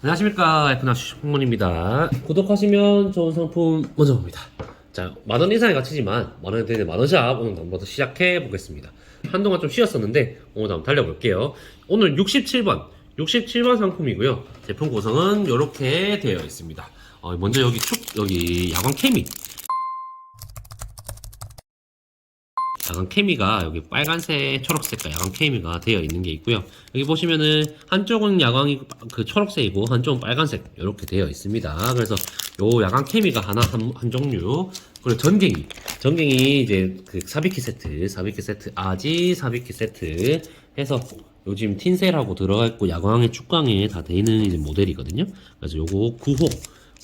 안녕하십니까 에프나 슈퍼문입니다. 구독하시면 좋은 상품 먼저 봅니다. 자 만원 이상의 가치지만 만원에 드리는 만원샵 오늘 한번 더 시작해 보겠습니다. 한동안 좀 쉬었었는데 오늘 한번 달려볼게요. 오늘 67번 67번 상품이고요. 제품 구성은 이렇게 되어 있습니다. 어, 먼저 여기 축 여기 야광 케미 야광 케미가 여기 빨간색, 초록색과 야광 케미가 되어 있는 게 있고요. 여기 보시면은 한쪽은 야광이 그 초록색이고 한쪽은 빨간색 이렇게 되어 있습니다. 그래서 요 야광 케미가 하나 한, 한 종류 그리고 전갱이 전갱이 이제 그 사비키 세트 사비키 세트 아지 사비키 세트 해서 요즘 틴셀하고 들어가 있고 야광에 축광에 다 돼 있는 이제 모델이거든요. 그래서 요거 9호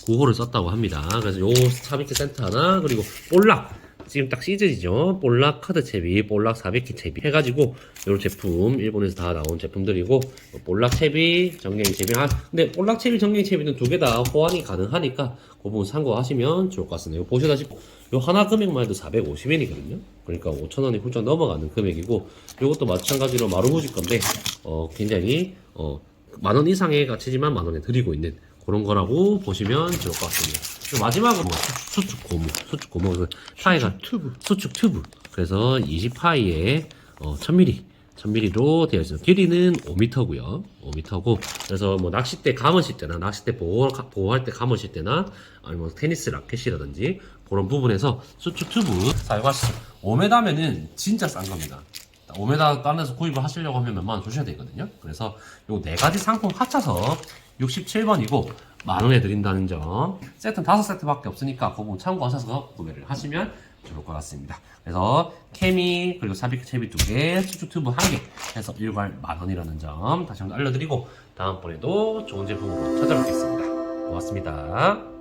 9호를 썼다고 합니다. 그래서 요 사비키 세트 하나 그리고 볼락 지금 딱 시즌이죠. 볼락 카드 채비, 볼락 400키 채비 해가지고 이런 제품 일본에서 다 나온 제품들이고 뭐 볼락 채비, 정갱이 채비 한 근데 볼락 채비, 정갱이 채비는 두 개 다 호환이 가능하니까 그 부분 참고하시면 좋을 것 같습니다. 보시다시피 요 하나 금액만 해도 450엔이거든요. 그러니까 5,000원이 훌쩍 넘어가는 금액이고 요것도 마찬가지로 마루무지 건데 어 굉장히 어 만원 이상의 가치지만 만 원에 드리고 있는 그런 거라고 보시면 좋을 것 같습니다. 마지막으로 뭐 수- 수축 고무, 수축 고무, 그 파이가 튜브, 수축 튜브. 그래서 20파이에 어, 1000mm, 1000mm로 되어 있습니다. 길이는 5m고요. 5m고 그래서 뭐 낚싯대 감으실 때나 낚싯대 보호, 보호할 때 감으실 때나 아니면 뭐 테니스 라켓이라든지 그런 부분에서 수축 튜브 사용하시죠. 5m면은 진짜 싼 겁니다. 5m 딴에서 구입을 하시려고 하면 몇만 원 주셔야 되거든요. 그래서 요 네 가지 상품 합쳐서 67번이고 만 원에 드린다는 점. 세트는 다섯 세트밖에 없으니까 그 부분 참고하셔서 구매를 하시면 좋을 것 같습니다. 그래서 케미 그리고 사비크 채비 두 개, 수축 튜브 한 개 해서 일괄 만 원이라는 점 다시 한번 알려드리고 다음번에도 좋은 제품으로 찾아뵙겠습니다. 고맙습니다.